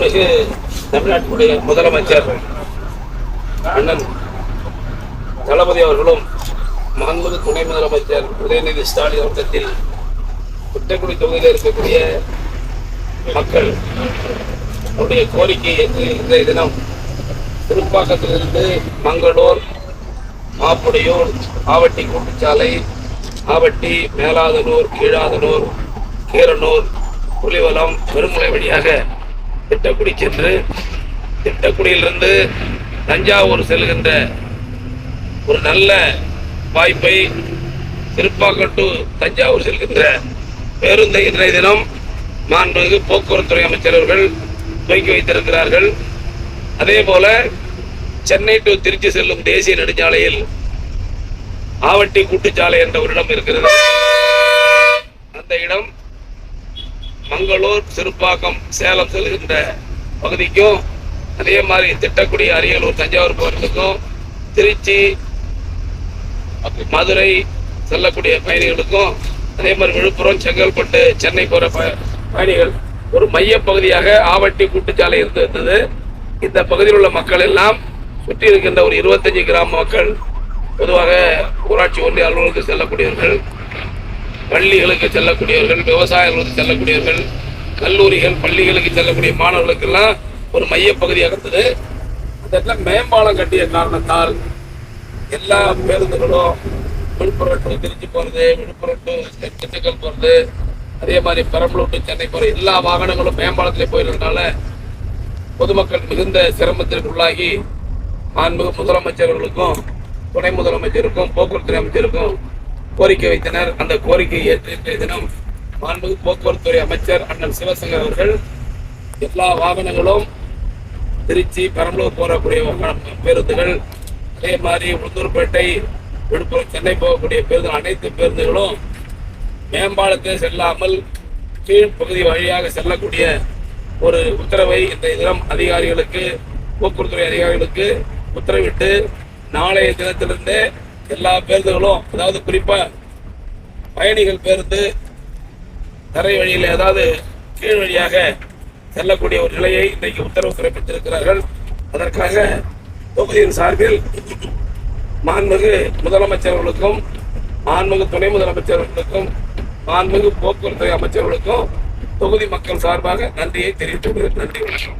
மாண்புமிகு தமிழ்நாட்டினுடைய முதலமைச்சர் அண்ணன் தளபதி அவர்களும் மாண்புமிகு துணை முதலமைச்சர் உதயநிதி ஸ்டாலின் அவர்களில் குட்டக்குடி தொகுதியில் இருக்கக்கூடிய மக்கள் அவருடைய கோரிக்கை என்று இன்றைய தினம் திருப்பாக்கத்திலிருந்து மங்களூர் மாப்புடையூர் ஆவட்டி கூட்டுச்சாலை ஆவட்டி மேலாதனூர் கீழாதனூர் கீரனூர் புலிவலம் பெருமுளை வழியாக திட்டக்குடி சென்று திட்டக்குடியிலிருந்து தஞ்சாவூர் செல்கின்ற ஒரு நல்ல வாய்ப்பை திருப்பாக்கட்டு தஞ்சாவூர் செல்கின்ற பேருந்தை இன்றைய தினம் மாண்புமிகு போக்குவரத்துறை அமைச்சர் அவர்கள் துவக்கி வைத்திருக்கிறார்கள். அதே போல சென்னை டு திருச்சி செல்லும் தேசிய நெடுஞ்சாலையில் ஆவட்டி கூட்டுச்சாலை என்ற ஒரு இடம் இருக்கிறது. அந்த இடம் மங்களூர் சிறுப்பாக்கம் சேலம் செல்கின்ற பகுதிக்கும் அதே மாதிரி திட்டக்குடி அரியலூர் தஞ்சாவூர் போகிறதுக்கும் திருச்சி மதுரை செல்லக்கூடிய பயணிகளுக்கும் அதே மாதிரி விழுப்புரம் செங்கல்பட்டு சென்னை போகிற ப- பயணிகள் ஒரு மையப்பகுதியாக ஆவட்டி கூட்டுச்சாலை இருந்து வந்தது. இந்த பகுதியில் உள்ள மக்கள் எல்லாம் சுற்றி இருக்கின்ற ஒரு இருபத்தஞ்சு கிராம மக்கள் பொதுவாக ஊராட்சி ஒன்றிய அலுவலகத்துக்கு செல்லக்கூடியவர்கள். பள்ளிகளுக்கு செல்லக்கூடியவர்கள் விவசாயிகளுக்கு செல்லக்கூடியவர்கள் கல்லூரிகள் பள்ளிகளுக்கு செல்லக்கூடிய மாணவர்களுக்கெல்லாம் ஒரு மைய பகுதியாக இருந்தது அந்த இடத்துல மேம்பாலம் கட்டிய காரணத்தால் எல்லா பேருந்துகளும் விழுப்புரம் டு திருச்சி போகிறது விழுப்புரம் டு திண்டுக்கல் போகிறது அதே மாதிரி பெரம்பலூர் டு சென்னை போகிற எல்லா வாகனங்களும் மேம்பாலத்திலே போயிருந்தனால பொதுமக்கள் மிகுந்த சிரமத்திற்கு உள்ளாகி மாண்பு முதலமைச்சர்களுக்கும் துணை முதலமைச்சருக்கும் போக்குவரத்து அமைச்சருக்கும் கோரிக்கை வைத்தனர். அந்த கோரிக்கையை ஏற்று இன்றைய தினம் மாண்புமிகு போக்குவரத்துறை அமைச்சர் அண்ணன் சிவசங்கர் அவர்கள் எல்லா வாகனங்களும் திருச்சி பெரம்பலூர் போகக்கூடிய பேருந்துகள் அதே மாதிரி உளுந்தூர்பேட்டை விழுப்புரம் சென்னை போகக்கூடிய பேருந்து அனைத்து பேருந்துகளும் மேம்பாலத்தில் செல்லாமல் கீழ்ப்பகுதி வழியாக செல்லக்கூடிய ஒரு உத்தரவை இந்த தினம் அதிகாரிகளுக்கு போக்குவரத்துறை அதிகாரிகளுக்கு உத்தரவிட்டு நாளைய தினத்திலிருந்து எல்லா பேருந்துகளும் அதாவது குறிப்பாக பயணிகள் பேருந்து தரை வழியில் ஏதாவது கீழ் வழியாக செல்லக்கூடிய ஒரு நிலையை இன்றைக்கு உத்தரவு பிறப்பித்திருக்கிறார்கள். அதற்காக தொகுதியின் சார்பில் மாண்புமிகு முதலமைச்சர்களுக்கும் மாண்புமிகு துணை முதலமைச்சர்களுக்கும் மாண்புமிகு போக்குவரத்து அமைச்சர்களுக்கும் தொகுதி மக்கள் சார்பாக நன்றியை தெரிவித்துள்ளது நன்றி வணக்கம்.